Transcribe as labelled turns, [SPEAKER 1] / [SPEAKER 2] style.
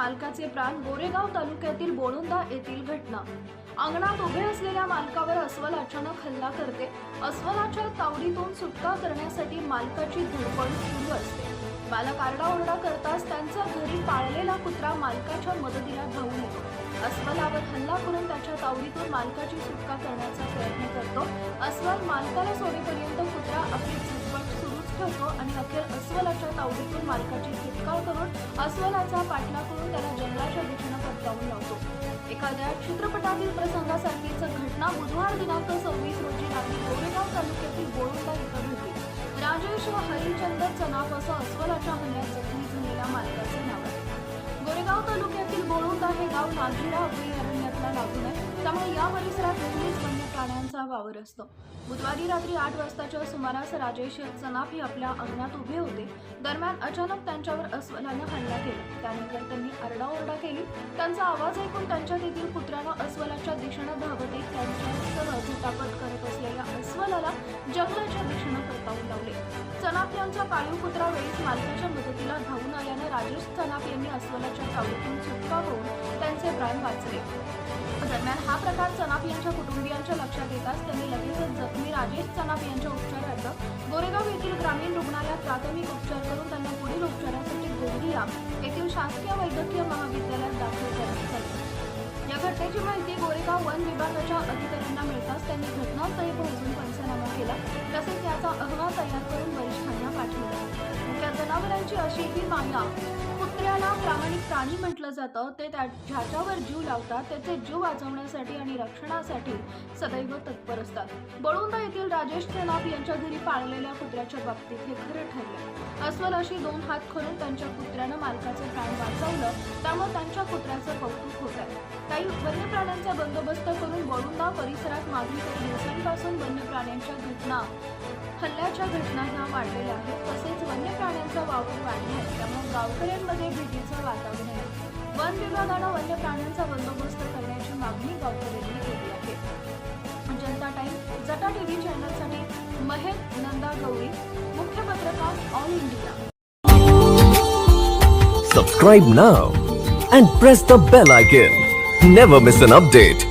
[SPEAKER 1] मालकाचे प्राण गोरेगाव तालुक्यातील बोणुंदा येथील घटना. अंगणात उभे असलेल्या मालकावर अस्वल अचानक हल्ला करते. अस्वलाच्या तावडीतून सुटका करण्यासाठी मालकाची धडपड सुरू असते. मालक आरडाओरडा करताच त्यांचा घरी पाळलेला कुत्रा मालकाच्या मदतीला धावून येतो. अस्वलावर हल्ला करून त्याच्या तावडीतून मालकाची सुटका करण्याचा प्रयत्न करतो. अस्वल मालकाला सोडेपर्यंत कुत्रा आपली झटपट सुरूच ठेवतो आणि अखेर अस्वलाच्या तावडीतून मालकाची सुटका अस्वलाचा पाठला करून त्याला जंगलाच्या दिशेनं पटकावून लावतो. एखाद्या चित्रपटातील प्रसंगासारखीच घटना बुधवार दिनांक सव्वीस रोजी रात्री गोरेगाव तालुक्यातील बोळुंदा इथं घडली. राजेश हरिचंद चनाप असं अस्वलाच्या हल्ल्यात जखमी झालेल्या मालकाचे नाव आहे. गोरेगाव तालुक्यातील बोळुंदा हे गाव नाझिरा अभयारण्यातला लागून आहे. त्यामुळे या परिसरात नेहमीच वन्य वावर असतो. बुधवारी रात्री आठ वाजताच्या सुमारास राजेश चनाप हे आपल्या अंगणात उभे होते. दरम्यान अचानक त्यांच्यावर अस्वलानं हल्ला केला. त्यानंतर त्यांनी आरडाओरडा केली. त्यांचा आवाज ऐकून त्यांच्या तेथील कुत्र्यानं अस्वलाच्या दिशेनं धावत येत त्यांच्यासह झटापट करत असलेल्या अस्वलाला जंगलाच्या दिशेनं परतावून लावले. चनाफ यांचा पाळीव कुत्रा वेळीच मालकाच्या मदतीला धावून आल्यानं राजेश चनाफ यांनी अस्वलाच्या चावडीतून सुटका होऊन त्यांचे प्राण वाचले. कुटुंबियांच्या लक्षात येताच त्यांनी लगेचच जखमी राजेश चनाप यांच्या उपचारार्थ गोरेगाव येथील ग्रामीण रुग्णालयात प्राथमिक उपचार करून त्यांना पुढील उपचारासाठी गोंदिया येथील शासकीय वैद्यकीय महाविद्यालयात दाखल करण्यात आले. या घटनेची माहिती गोरेगाव वन विभागाच्या अधिकाऱ्यांना मिळताच त्यांनी घटनास्थळी पोहोचून पंचनामा केला. तसेच याचा अहवाल तयार करून वरिष्ठांना पाठवला. त्या जनावरांची अशी ही माया कुत्र्याला प्रामाणिक प्राणी म्हटलं जातं ते त्या ज्याच्यावर जीव लावतात त्याचे जीव वाचवण्यासाठी आणि रक्षणासाठी सदैव तत्पर असतात. बळुंदा येथील राजेश प्रनाप यांच्या घरी पाळलेल्या कुत्र्याच्या बाबतीत हे खरं ठरलं. अस्वलाशी दोन हात करून त्यांच्या कुत्र्यानं मालकाचे प्राण वाचवलं त्यामुळे त्यांच्या कुत्र्याचं कौतुक होत आहे. काही वन्य प्राण्यांचा बंदोबस्त करून बळुंदा परिसरात मागील काही दिवसांपासून वन्य प्राण्यांच्या घटना हल्ल्याच्या घटना ह्या वाढलेल्या आहेत. तसेच वन्य प्राण्यांचा वावर वाढला आहे त्यामुळे गावकऱ्यांमध्ये भीतीचं वातावरण आहे वन विभागानं वन्य प्राण्यांचा बंदोबस्त करण्याची मागणी गावकऱ्यांनी केली आहे जनता टाइम जटा टीव्ही चॅनलसाठी महेश नंदा गवळी मुख्य पत्रकार all India
[SPEAKER 2] Subscribe now and press the bell icon. Never miss an update.